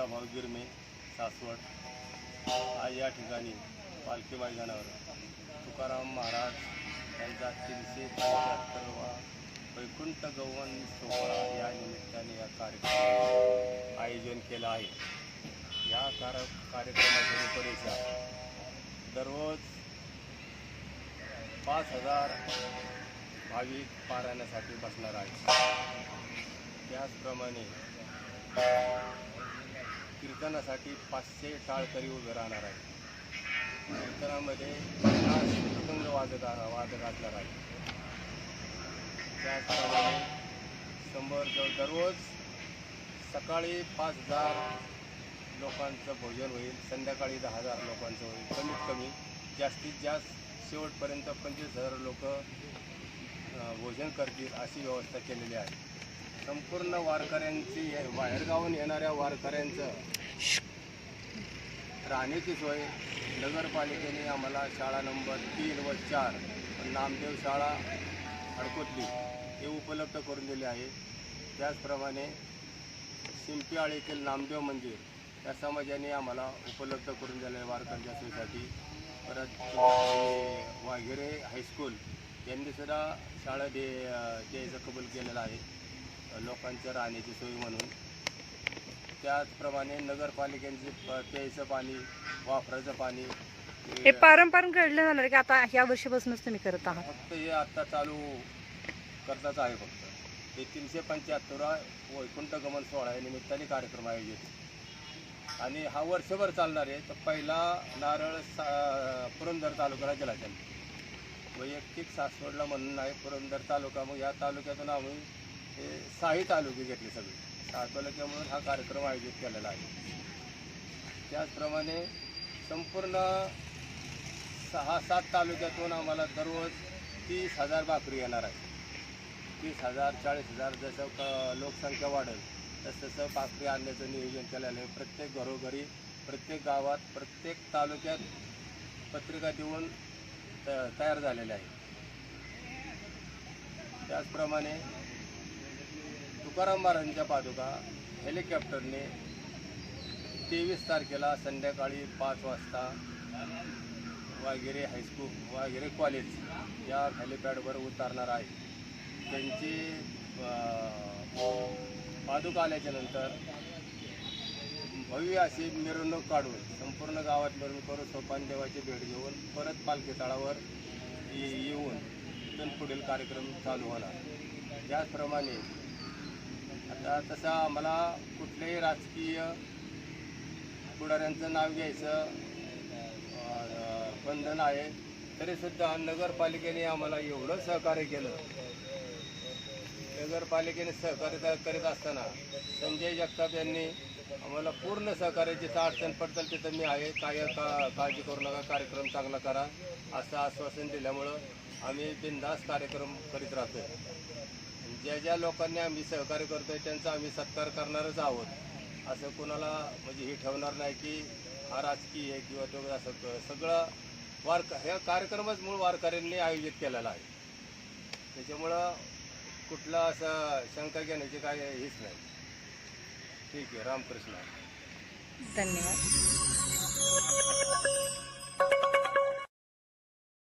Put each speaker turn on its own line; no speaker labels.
सदाभाऊ गिरमे सासवड. आज या ठिकाणी पालखी मैदानावर तुकाराम महाराज यांचा तीनशे पंच्याहत्तरवा वैकुंठ गौवन सोहळा या निमित्ताने या कार्यक्रमाचे आयोजन केलं आहे. या कार कार्यक्रमाच्या रूपरेषा दररोज पाच हजार भाविक पारायणासाठी बसणार आहे त्याचप्रमाणे कीर्तनासाठी पाचशे टाळकरी उभे राहणार आहेत. कीर्तनामध्ये पन्नास मृदंग वाजत वादक असणार आहे त्याचप्रमाणे शंभर जवळ दररोज सकाळी पाच हजार लोकांचं भोजन होईल संध्याकाळी दहा हजार लोकांचं होईल. कमीत कमी जास्तीत जास्त शेवटपर्यंत पंचवीस हजार लोक भोजन करतील अशी व्यवस्था केलेली आहे. संपूर्ण वारकऱ्यांची बाहेरगावून येणाऱ्या वारकऱ्यांचं राहण्याची सोय नगरपालिकेने आम्हाला शाळा नंबर तीन व चार नामदेव शाळा अडकोतली हे उपलब्ध करून दिले आहे. त्याचप्रमाणे शिंपीआळ येथील नामदेव मंदिर या समाजाने आम्हाला उपलब्ध करून दिले आहे वारकऱ्यांच्या सोयीसाठी. परत हे वाघेरे हायस्कूल यांनीसुद्धा शाळा दे द्यायचं कबूल केलेलं आहे. लोकांच्या राहण्याची सोय म्हणून. त्याचप्रमाणे नगरपालिकेचे प- प्यायचं पाणी वापराचं पाणी
हे
हे
पारंपरिक घडलं जाणार की आता ह्या वर्षीपासूनच तुम्ही करत आहात?
फक्त हे आत्ता चालू करताच आहे फक्त. हे तीनशे पंच्याहत्तरा वैकुंठ गमन सोहळा या निमित्ताने कार्यक्रम आयोजित. आणि हा वर्षभर चालणार आहे. तर पहिला नारळ सा पुरंदर तालुक्याला दिला त्यांनी वैयक्तिक सासवडला म्हणून आहे पुरंदर तालुका. मग या तालुक्यातून आम्ही हे साही तालुके घेतले सगळे. सहा म्हणून हा कार्यक्रम आयोजित केलेला आहे. त्याचप्रमाणे संपूर्ण सहा सात तालुक्यातून आम्हाला दररोज तीस हजार भाकरी येणार आहे तीस हजार चाळीस हजार जसं क लोकसंख्या वाढेल तसं तसं भाकरी आणण्याचं नियोजन केलेलं आहे. प्रत्येक घरोघरी प्रत्येक गावात प्रत्येक तालुक्यात पत्रिका देऊन त तयार झालेल्या आहे त्याचप्रमाणे तुकाराम महाराजांच्या पादुका हेलिकॉप्टरने तेवीस तारखेला संध्याकाळी पाच वाजता वाघेरे हायस्कूल वाघेरे कॉलेज या हेलिपॅडवर उतरणार आहे. त्यांची पादुका आल्याच्यानंतर भव्य अशी मिरवणूक काढून संपूर्ण गावात मिरवणूक करून सोपान देवाची भेट घेऊन परत पालखी तळावर ये- येऊन इथून पुढील कार्यक्रम चालू होणार. त्याचप्रमाणे तसं आम्हाला कुठल्याही राजकीय पुढाऱ्यांचं नाव घ्यायचं बंधन आहे तरीसुद्धा नगरपालिकेने आम्हाला एवढं सहकार्य केलं. नगरपालिकेने सहकार्य करीत असताना संजय जगताप यांनी आम्हाला पूर्ण सहकार्य जिथं अडचण पडतं तिथं मी आहे काय का काळजी करू नका कार्यक्रम चांगला करा असं आश्वासन दिल्यामुळं आम्ही बिनधास्त कार्यक्रम करीत राहतो ज्या ज्या लोकांनी आम्ही सहकार्य करतोय त्यांचा आम्ही सत्कार करणारच आहोत. असं कोणाला म्हणजे हे ठेवणार नाही की हा राजकीय किंवा तो असं सगळं वार ह्या कार्यक्रमच मूळ वारकऱ्यांनी आयोजित केलेला आहे. त्याच्यामुळं कुठला असं शंका घेण्याची काय हेच नाही. ठीक आहे. रामकृष्ण.
धन्यवाद.